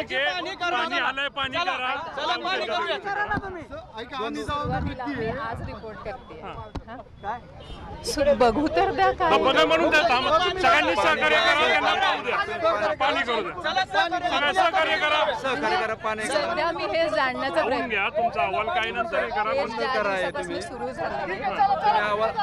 ठीक आहे पाणी आलंय पाणी करा. ऐका आम्ही जाऊन सुरुवातीला मी आज रिपोर्ट करते. हा? सु- बघू तर द्या काय. हा, बघा म्हणून द्या थांबा. सगळ्यांनी सहकार्य करा त्यांना पाहू द्या. पाणी करू. द्या. सगळं सहकार्य करा. सध्या मी हे जाणण्याचा प्रयत्न घ्या तुमचा अहवाल काही नंतर हे करा हे पण ज्या दिवसापासून सुरू झालं.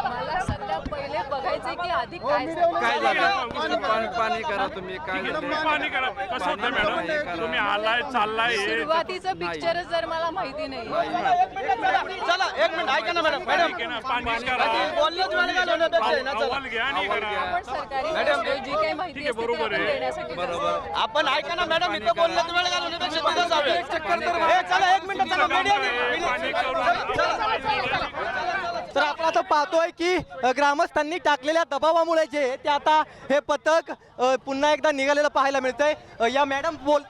मला सध्या पहिले बघायचंय की आधी काय झालं. काय झालं? पाणी पाणी करा. तुम्ही काय तुम्ही पाणी करा. कसं होतं मॅडम तुम्ही आलाय चाललाय हे सुरुवातीचं पिक्चरच जर मला माहिती नाही. चला एक मिनिट ऐका ना मॅडम. मॅडम बोलणंच वेळ घालवण्यापेक्षा आहे ना चला. आपण सरकारी गोष्ट जी काही माहिती ठीक आहे, असते ती बरोबर आपण आहे. देण्यासाठी जातो. आपण ऐका ना मॅडम इथं बोलण्यात वेळ घालवण्यापेक्षा तिथं जाऊया ए, चला एक मिनिट चला मीडिया तर आपण आता पाहतोय की अ, ग्रामस्थांनी टाकलेल्या दबावामुळे जे आहे ते आता हे पथक अ, पुन्हा एकदा निघालेलं पाहायला मिळतंय. अ, या मॅडम बोल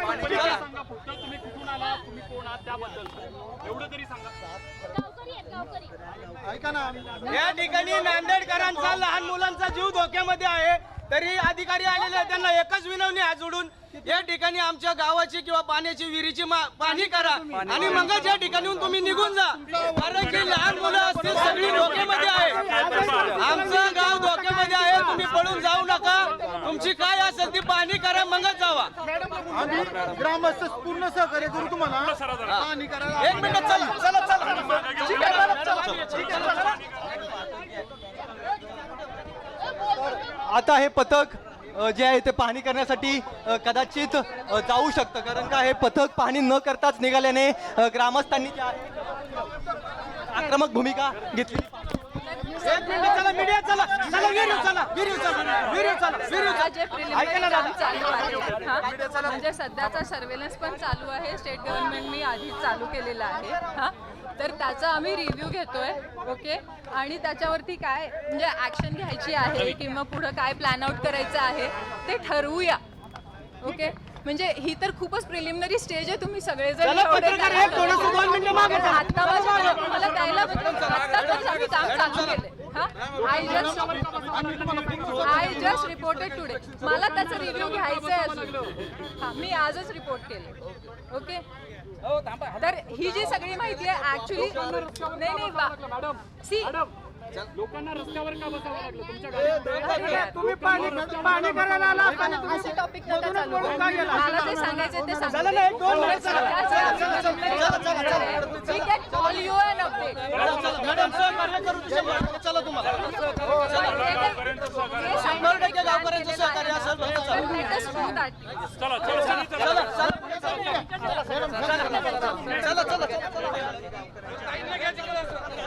तुम्ही कुठून आला तुम्ही कोण आहात त्याबद्दल. एवढं तरी सांगा. ऐका ना. या ठिकाणी नांदेडकरांचा लहान मुलांचा जीव धोक्यामध्ये आहे. तरी अधिकारी आलेले आहेत. त्यांना एकच विनवणी आहे जोडून. या ठिकाणी आमच्या गावाची किंवा पाण्याची विहिरीची मा- पाणी करा. आणि मगच या ठिकाणून तुम्ही निघून जा. कारण की लहान मुलं असतील सगळी धोक्यामध्ये आहे. आमचं गाव धोक्यामध्ये आहे तुम्ही पळून जाऊ नका. तुमची काय असेल ती पाणी करा मगच जावा. आम्ही ग्रामस्थ पूर्ण सहकार्य करू तुम्हाला. पाणी करा. एक मिनिट चला चला चला. आता हे पथक जे आहे ते पाहणी करण्यासाठी कदाचित जाऊ शकतं. कारण का हे पथक पाहणी न करताच निघाल्याने ग्रामस्थांनी आक्रमक भूमिका घेतली म्हणजे सध्याचा सर्वेलन्स पण चालू आहे. स्टेट गव्हर्नमेंटनी आधी चालू केलेला आहे. हा? तर त्याचा आम्ही रिव्ह्यू घेतोय ओके आणि त्याच्यावरती काय म्हणजे ऍक्शन घ्यायची आहे किंवा पुढं काय प्लॅन आउट करायचं आहे ते ठरवूया. ओके म्हणजे ही तर खूपच प्रिलिमिनरी स्टेज आहे. तुम्ही सगळेजण चला, एवढे पत्रकार आहे, काय द्यायला आम्ही काम चालू केले हा I just I just reported today मला त्याचा रिव्ह्यू घ्यायचा आहे अजून मी आजच रिपोर्ट केले. ओके तर ही जी सगळी माहिती आहे ऍक्च्युली नाही नाही सी लोकांना रस्त्यावर का बसावं लागलं तुमच्या तुम्ही पाणी पाणी करायला आला असताना तुम्ही असे टॉपिक नका चालू का गेला? मला जे सांगायचे ते चला ना, एक दोन मिनिट चला. All you on update madam सहकार्य करू शंभर चला तुम्हाला शंभर टक्के गावकऱ्यांचं सहकार्य असेल फक्त चला. चला चला सगळी चला चला चला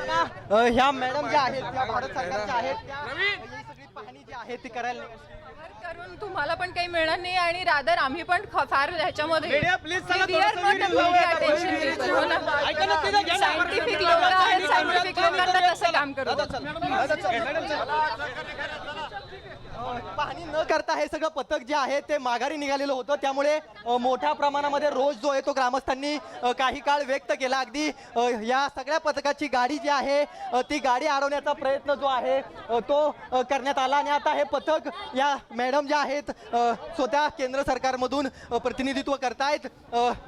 अ, ह्या मॅडम ज्या आहेत त्या भारत सरकारच्या आहेत त्या ही सगळी पाहणी जी आहे ती करायला. करून तुम्हाला पण काही मिळणार नाही आणि रादर आम्ही पण ख- फार ह्याच्यामध्ये Media, please चला, We are थोडंसं not a video media लावूया. attention people, हो ना? ऐका ना, तिथं घ्या ना. Scientific लोक आहेत सायंटिफिक लोकांना कसं काम करू दादा चला दादा चला मॅडम चला पाहणी न करता हे सगळं पथक जे आहे ते माघारी निघालेलं होतं. त्यामुळे मोठ्या प्रमाणामध्ये रोज जो आहे तो ग्रामस्थांनी काही काळ व्यक्त केला. अगदी या सगळ्या पथकाची गाडी जी आहे ती गाडी अडवण्याचा प्रयत्न जो आहे तो करण्यात आला. आणि आता हे पथक या मॅडम ज्या आहेत स्वतः केंद्र सरकारमधून प्रतिनिधित्व करतायत.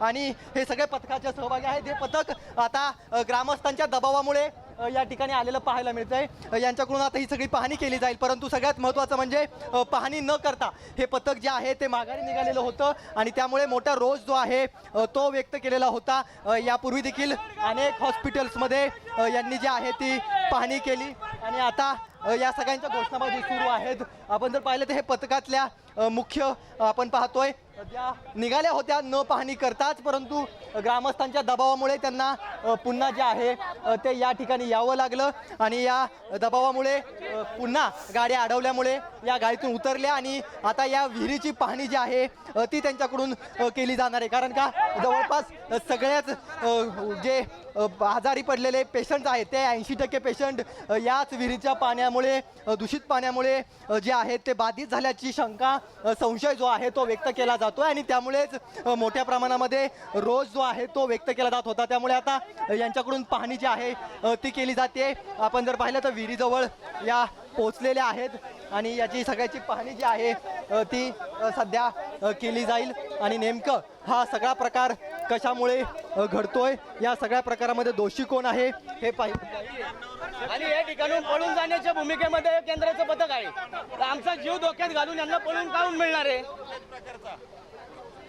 आणि हे सगळे पथकाचे सहभागी आहेत. हे पथक आता ग्रामस्थांच्या दबावामुळे या ठिकाणी आलेलं पाहायला मिळतं आहे यांच्याकडून आता ही सगळी पाहणी केली जाईल. परंतु सगळ्यात महत्त्वाचं म्हणजे पाहणी न करता हे पथक जे आहे ते माघारी निघालेलं होतं आणि त्यामुळे मोठा रोष जो आहे तो व्यक्त केलेला होता. यापूर्वी देखील अनेक हॉस्पिटल्समध्ये यांनी जी आहे ती पाहणी केली. आणि आता या सगळ्यांच्या घोषणाबाजी सुरू आहेत. आपण जर पाहिलं तर हे पथकातल्या मुख्य आपण पाहतोय. ज्या निघाल्या होत्या न पाहणी करताच परंतु ग्रामस्थांच्या दबावामुळे त्यांना पुन्हा जे आहे ते या ठिकाणी यावं लागलं आणि या दबावामुळे पुन्हा गाड्या अडवल्यामुळे या गाडीतून उतरल्या आणि आता या विहिरीची पाहणी जी आहे ती त्यांच्याकडून केली जाणार आहे. कारण का जवळपास सगळ्याच जे आजारी पडलेले पेशंट्स आहेत ते ऐंशी टक्के पेशंट याच विहिरीच्या पाण्यामुळे दूषित पाण्यामुळे जे आहेत ते बाधित झाल्याची शंका संशय जो आहे तो व्यक्त केला जातो. आणि त्यामुळेच मोठ्या प्रमाणामध्ये रोज जो आहे तो व्यक्त केला जात होता. त्यामुळे आता यांच्याकडून पाहणी जी आहे ती केली जाते. आपण जर पाहिलं तर विहिरीजवळ या पोचलेल्या आहेत आणि याची सगळ्याची पाहणी जी आहे ती सध्या केली जाईल. आणि नेमकं हा सगळा प्रकार कशामुळे घडतोय? या सगळ्या प्रकारामध्ये दोषी कोण आहे हे पाहिजे आणि या ठिकाणून पळून जाण्याच्या भूमिकेमध्ये केंद्राचं पथक आहे. तर आमचा जीव धोक्यात घालून यांना पळून काढून मिळणार आहे.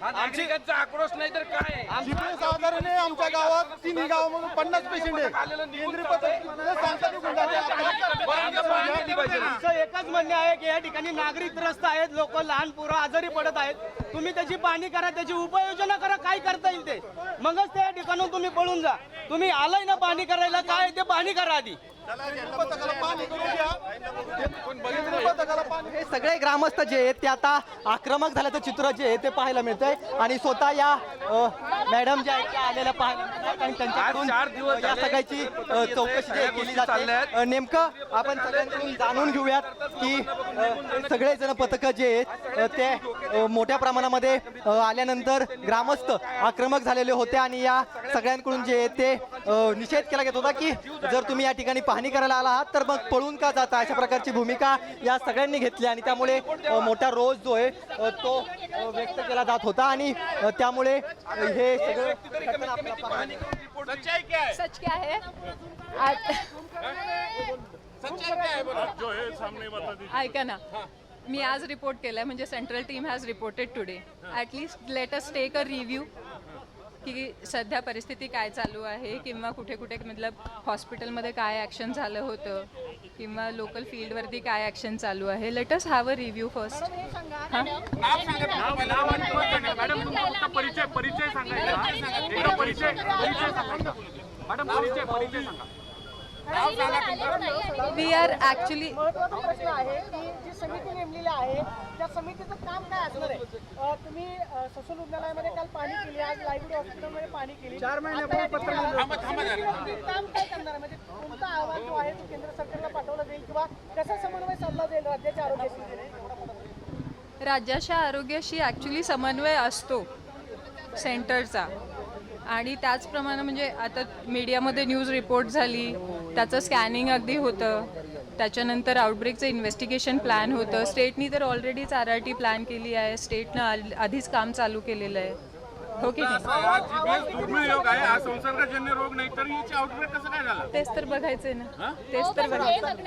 आमची त्यांचा आक्रोश नाही तर काय? साधारण आमच्या गावात तिन्ही गावामधून पन्नास पेशंट आहे केंद्रीय पथक एकच म्हणणे आहे की या ठिकाणी नागरिक त्रस्त आहेत लोक लहान पोरं आजारी पडत आहेत. तुम्ही त्याची पाहणी करा त्याची उपाययोजना करा काय करता येईल ते. मगच त्या ठिकाणून तुम्ही पळून जा. तुम्ही आलाय ना पाहणी करायला काय ते पाहणी करा आधी. हे सगळे ग्रामस्थ जे आहेत ते आता आक्रमक झाल्याचं चित्र जे आहे ते पाहायला मिळतंय आणि स्वतः या मॅडम ज्या आहेत त्या आलेल्या पाहायला मिळतात आणि त्यांच्याकडून या. सगळ्याची चौकशी जी केली जाते नेमकं आपण सगळ्यांकडून जाणून घेऊयात की अ, सगळेजण पथकं जे आहेत ते मोठ्या प्रमाणामध्ये आल्यानंतर ग्रामस्थ आक्रमक झालेले होते आणि या सगळ्यांकडून जे आहे ते निषेध केला गेला होता की जर तुम्ही या ठिकाणी पाहणी करायला आला आहात. तर मग पळून का जाता? अशा प्रकारची भूमिका या सगळ्यांनी घेतली आणि त्यामुळे मोठा रोज जो आहे तो व्यक्त केला जात होता. आणि त्यामुळे हे सगळं सच क्या है? आज- जो सामने बता दीजिए। ऐका ना. मी आज रिपोर्ट केलाय म्हणजे central team has reported today at least let us take a review की सध्या परिस्थिती काय चालू आहे किंवा कुठे कुठे मतलब हॉस्पिटलमध्ये काय ॲक्शन झालं होतं किंवा लोकल फील्डवरती काय ॲक्शन चालू आहे? Let us have a review first हां? मॅडम तुमचा फक्त परिचय परिचय सांगायचा परिचय परिचय सांगायचा मॅडम परिचय परिचय सांगा. वी आर ॲक्च्युली महत्त्वाचा प्रश्न आहे की जी समिती नेमलेली आहे त्या समितीचं काम काय असणार आहे? तुम्ही ससून रुग्णालयामध्ये काल पाणी केली आज लायब्ररी हॉस्पिटलमध्ये पाणी केली. चार महिन्यापूर्वी पत्र काम काय करणार? म्हणजे कोणता अहवाल जो आहे तो केंद्र सरकारला पाठवला जाईल किंवा कसा समन्वय साधला जाईल राज्याच्या आरोग्याशी राज्याच्या आरोग्याशी ॲक्च्युली समन्वय असतो सेंटरचा आणि त्याचप्रमाणे म्हणजे आता मीडियामध्ये न्यूज रिपोर्ट झाली त्याचं स्कॅनिंग अगदी होतं त्याच्यानंतर आउटब्रेकचं इन्व्हेस्टिगेशन प्लॅन होतं. स्टेटनी तर ऑलरेडीच आर आर टी प्लॅन केली आहे. स्टेटनं आधीच काम चालू केलेलं आहे. हो की नाही हा दुर्मिळ आहे हा संसर्गजन्य रोग नाही तर याची आउटब्रेक कसं काय झालं? तेच तर बघायचंय ना. तेच तर बघायचं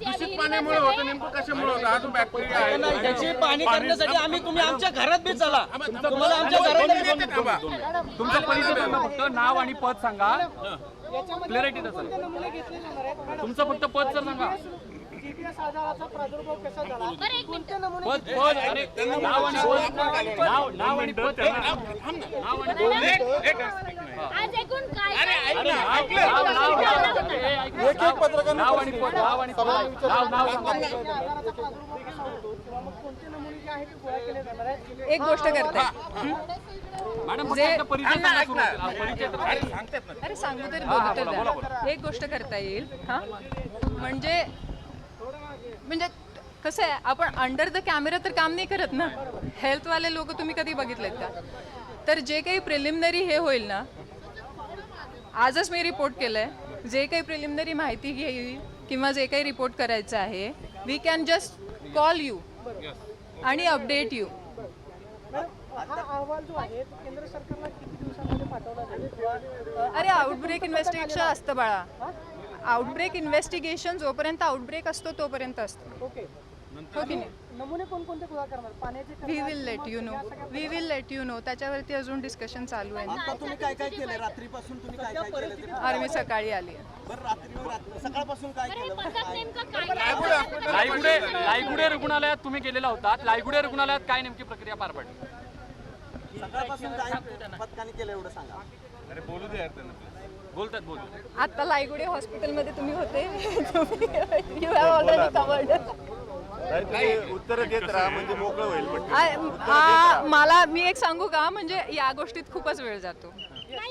दूषित पाण्यामुळे होतं नेमकं कशामुळे होतं? अजून बॅक्टेरिया आहे त्याची पाहणी करण्यासाठी आम्ही तुम्ही आमच्या घरात बी चला. तुम्हाला आमच्या घरात तुमचा परिचय सांगा फक्त नाव आणि पद सांगा. क्लॅरिटी आहेत तुमचं फक्त पद तर सांगा. जीपीएस आजाराचा प्रादुर्भाव कसा झाला कोणते नमुने पद पद अरे नाव आणि पद नाव नाव आणि पद नाव आणि पद आज एकूण काय एक एक पत्रकार नाव आणि पद नाव आणि पद नाव नाव सांगा या आजाराचा प्रादुर्भाव कसा होतो किंवा मग कोणते नमुने जे आहेत ते गोळा केले जाणार आहेत एक गोष्ट करते मॅडम जे- फक्त परिचय सांगा सुरुवातीला. हा, परिचय तर अरे सांगू तरी बोलू तर द्या. एक गोष्ट करता येईल हा म्हणजे म्हणजे कसं आहे आपण अंडर द कॅमेरा तर काम नाही करत ना. हेल्थवाले लोक तुम्ही कधी बघितलेत का? तर जे काही प्रिलिमिनरी हे होईल ना आजच मी रिपोर्ट केलं आहे जे काही प्रिलिमिनरी माहिती घेईल किंवा जे काही रिपोर्ट करायचं आहे we can just call you आणि अपडेट यू अरे आउटब्रेक इन्व्हेस्टिगेशन असतं बाळा. आउटब्रेक इन्व्हेस्टिगेशन जोपर्यंत आउटब्रेक असतो तोपर्यंत असतो. ओके हो की नाही नमुने कोणकोणते गोळा करणार? पाण्याचे we will let you know we will let you know त्याच्यावरती अजून डिस्कशन चालू आहे. तुम्ही काय काय केलं रात्रीपासून तुम्ही काय काय केलं अरे मी सकाळी आली आहे. सकाळपासून काय केलं? नेमकं काय लायगुडे लायगुडे रुग्णालयात तुम्ही गेलेला होता. लायगुडे रुग्णालयात काय नेमकी प्रक्रिया पार पडली? सकाळपासून काय पथकाने केलं एवढं सांगा. बोलतात बोलतात. आता लायगुडे हॉस्पिटलमध्ये तुम्ही होते. यू हॅव ऑलरेडी कवर्ड उत्तर देत राहा म्हणजे मोकळं होईल मला मी एक सांगू का? म्हणजे या गोष्टीत खूपच वेळ जातो.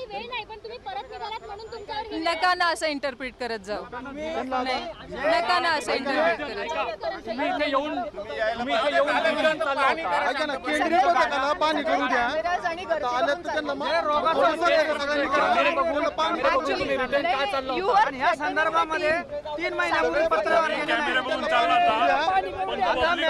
नाही वेळ नाही पण तुम्ही परत निघालात म्हणून तुमच्यावर ही नका ना असं इंटरप्रिट करत जाऊ. नाही नका ना असं इंटरप्रिट करत जाऊ. तुम्ही इथे येऊन तुम्ही इथे येऊन निवेदन चालला होता ऐका ना केंद्रीय पथकाला पाणी करू द्या. आता आलं तर त्यांना मग थोडंसं सगळ्यांनी करा. त्यांना पाणी करू द्या. You are या संदर्भामध्ये तीन महिन्यापूर्वी पत्रव्यवहार केले नाही. कॅमेरा बघून चालला होता पण public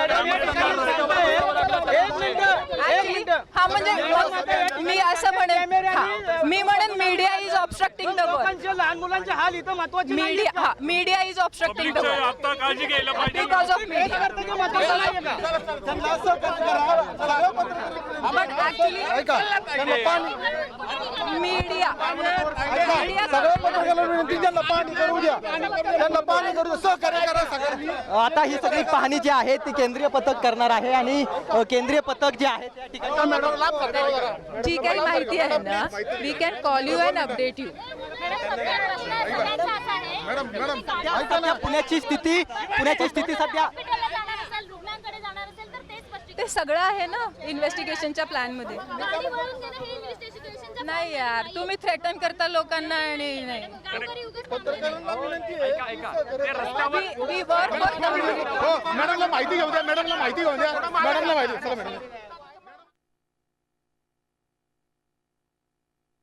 एक मिनिट. एक Actually, मिनिट हा म्हणजे मी असं म्हणेन. हा, मी म्हणेन media is obstructing the work लोकांचे लहान मुलांचे हाल इथं महत्त्वाचे नाही मीडिया हा media is obstructing the work आता काळजी घ्यायला पाहिजे. बिकॉज ऑफ मीडिया त्यांना असं करा सगळं पत्रकार बट ऍक्च्युली मीडिया मीडिया आता ही सगळी पाहणी जी आहे ती केंद्रीय पथक करणार आहे आणि अ, केंद्रीय पथक जे आहे त्या ठिकाणी जी काही माहिती आहे ना we can call you and update you madam madam madam सध्या पुण्याची स्थिती पुण्याची स्थिती सध्या हॉस्पिटलला जाणार असेल रुग्णांकडे जाणार असेल तर तेच स्पष्टीकरण ते सगळं आहे ना इन्व्हेस्टिगेशनच्या प्लॅनमध्ये. हे नाही यार तुम्ही थ्रेटन करता लोकांना आणि नाही. पत्रकारांना विनंती आहे. हो मॅडमला माहिती घेऊ द्या मॅडमला माहिती घेऊ द्या. मॅडमला माहिती चला मॅडम.